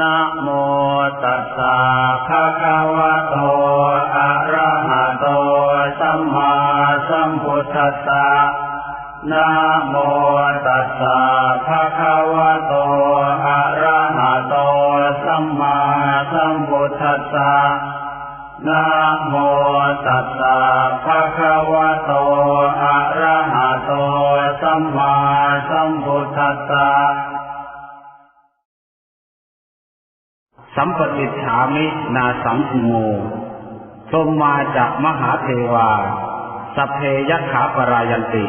นะโมตัสสะภะคะวะโต อะระหะโต สัมมาสัมพุทธัสสะนะโมตัสสะภะคะวะโต อะระหะโต สัมมาสัมพุทธัสสะนะโมตัสสะภะคะวะโต อะระหะโต สัมมาสัมพุทธัสสะ สัมปติฉามินาสังโมทรงมาจากมหาเทวาสเพยัคขาปรายันติ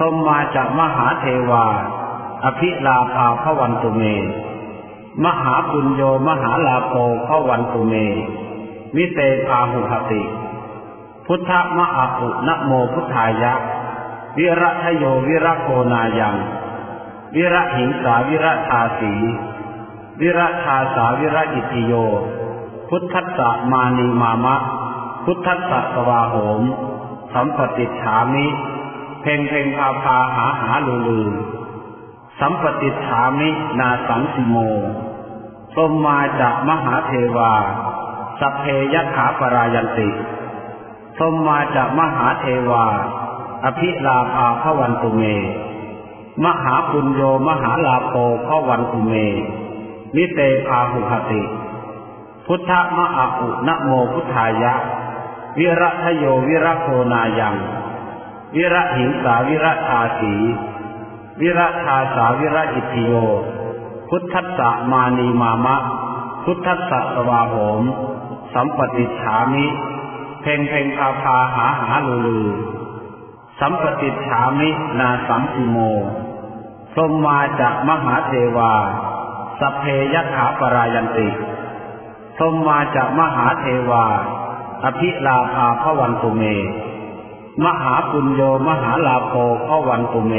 ทรงมาจากมหาเทวา อภิลาภาพวันตุเม มหาปุญโยมหาลาโภพวันตุเม มิเตพาหุหติ พุทธมะอาอุนโมพุทธายะ วิระทโยวิระโคนายัง วิระหิงสาวิระทาสี วิรัชาสาวิรอิติโย พุทธัสสะมานีมามะ พุทธัสสะสวาโหม สัมปติฉามิ เพ่งเพ่งพาพาหาหาลือลือสัมปติฉามินาสังสิโมทรงมาจากมหาเทวาสพเพยขาปรายันติทรงมาจากมหาเทวา อภิลาภาพวันตุเม มหาปุญโยมหาลาโภพวันตุเม นิเตพาหุหติ พุทธมะอาอุนะโมพุทธายะ วิระทโยวิระโคนายัง วิระหิงสาวิระทาสีวิระทาสาวิระอิติโย พุทธัสสะมานีมามะ พุทธัสสะสวาโหม สัมปติฉามิ เพ่งเพ่งพาพาหาหาลือลือสัมปติฉามินาสัมปิโมทรงมาจากมหาเทวา สพเพยขาปรายันติทรงมาจากมหาเทวา อภิลาภาพวันตุเม มหาปุญโยมหาลาโภพวันตุเม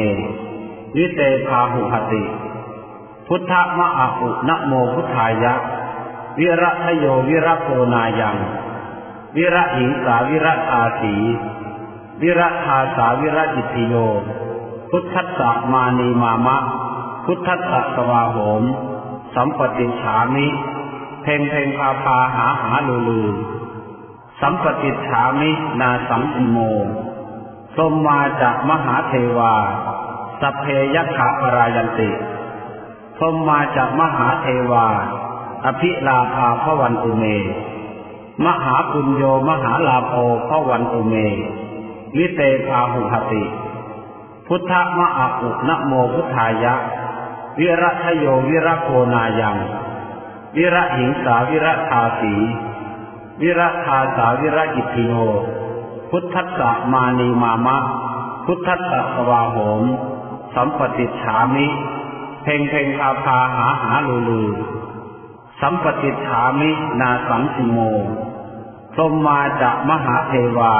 วิเตพาหุหติ พุทธมะอาอุนโมพุทธายะ วิระทโยวิระโคนายัง วิระหิงสาวิระทาสี วิระทาสาวิระอิติโย พุทธัสสะมานีมามะ พุทธัสสะสวาโหม สัมปติฉามิ เพ่งเพ่งพาพาหาหาลือลือสัมปติฉามินาสังสิโมทรงมาจากมหาเทวาสพเพยขาปรายันติทรงมาจากมหาเทวา อภิลาภาพวันตุเม มหาปุญโยมหาลาโภพวันตุเมนิเตพาหุหติ พุทธมะอาอุนโมพุทธายะ วิระทโยวิระโคนายัง วิระหิงสาวิระทาสี วิระทาสาวิระอิติโยพุทธัสสะมานีมามะ พุทธัสสะสวาโหม สัมปติฉามิ เพ่งเพ่งพาพาหาหาลือลือสัมปติฉามินาสังสิโมทรงมาจากมหาเทวา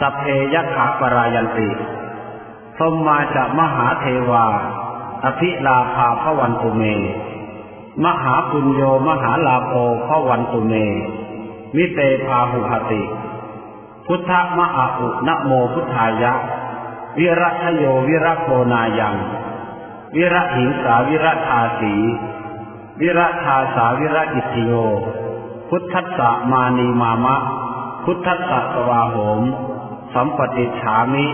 สัพเพยขาปรายันติทรงมาจากมหาเทวา อภิลาภาพวันตุเม มหาปุญโยมหาลาโภพวันตุเม มิเตพาหุหติ พุทธมะอาอุนะโมพุทธายะ วิระทโยวิระโคนายัง วิระหิงสาวิระทาสี วิระทาสาวิระอิติโย พุทธัสสะมานีมามะ พุทธัสสะสวาโหม สัมปติฉามิ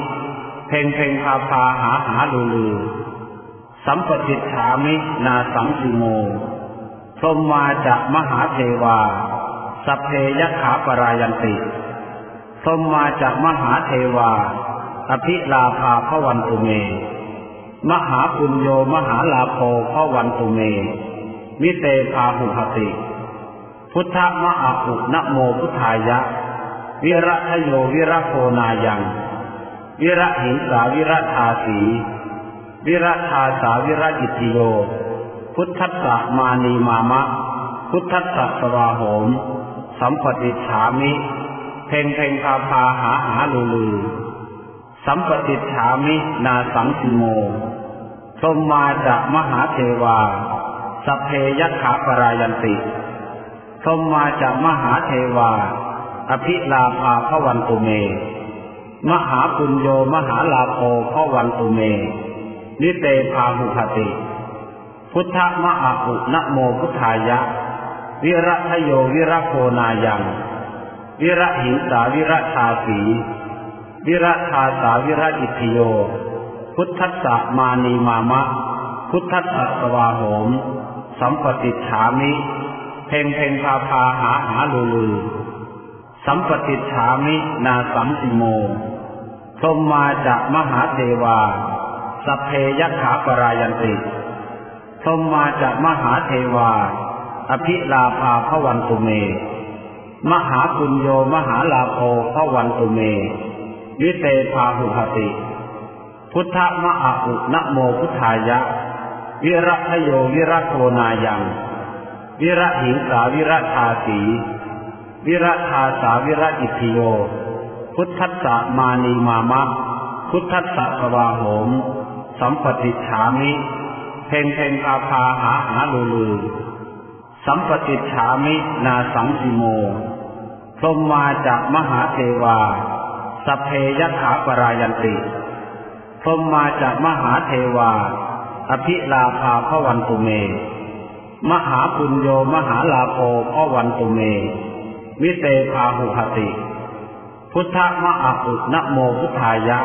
เพ่งเพ่งพาพาหาหาลือลือ สัมปติฉามินาสังสิโมทรงมาจากมหาเทวา สัพเพยขาปรายันติทรงมาจากมหาเทวา อภิลาภาพวันตุเม มหาปุญโยมหาลาโภพวันตุเม มิเตพาหุหติ พุทธมะอาอุนโมพุทธายะ วิระทโยวิระโคนายัง วิระหิงสาวิระทาสี วิระทาสาวิระอิติโย พุทธัสสะมานีมามะ พุทธัสสะสวาโหม สัมปติฉามิ เพ่งเพ่งพาพาหาหาลือลือ สัมปติฉามินาสังสิโมทรงมาจากมหาเทวาสพเพยขาปรายันติทรงมาจากมหาเทวา อภิลาภาพวันตุเม มหาปุญโยมหาลาโภพวันตุเม นิเตพาหุคติ พุทธมะอาอุนะโมพุทธายะ วิระทโยวิระโคนายัง วิระหิงสาวิระชาสีวิระชาสาวิระอิทิโย พุทธัสสะมานีมามะ พุทธัสสะสวาโหม สัมปติฉามิ เพ่งเพ่งพาพาหาหาลือลือ สัมปติฉามินาสัมติโมพรมมาจากมหาเทวา สัพเพยขาปรายันติพรมมาจากมหาเทวา อภิลาภาพวันตุเม มหาปุญโยมหาลาโภพวันตุเม วิเตภาหุหติ พุทธมะอาอุนะโมพุทธายะ วิรัตโยวิรัตโทนายัง วิระหิงสาวิระชาสี วิระชาสาวิระอิทิโย พุทธัสสะมานีมามะ พุทธัสสะสวาโหม สัมปติฉามิ เพงเพงพาพาหาหาลือลือสัมปติฉามินาสังสิโมพรมมาจากมหาเทวาสัพเพยขาปรายันติพรมมาจากมหาเทวา อภิลาภาพวันตุเม มหาปุญโยมหาลาโภพวันตุเมวิเตภาหุหติ พุทธมะอาอุนะโมพุทธายะ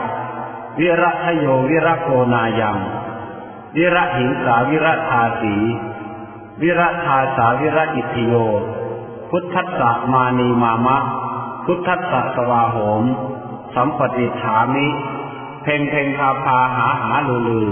วิระทโยวิระโกนายัง วิระหิงสาวิระทาสี วิระทาสาวิระอิทิโย พุทธัสสะมานีมามะ พุทธัสสะสวาโหม สัมปติฉามิ เพ่งเพ่งพาพาหาหาลือลือ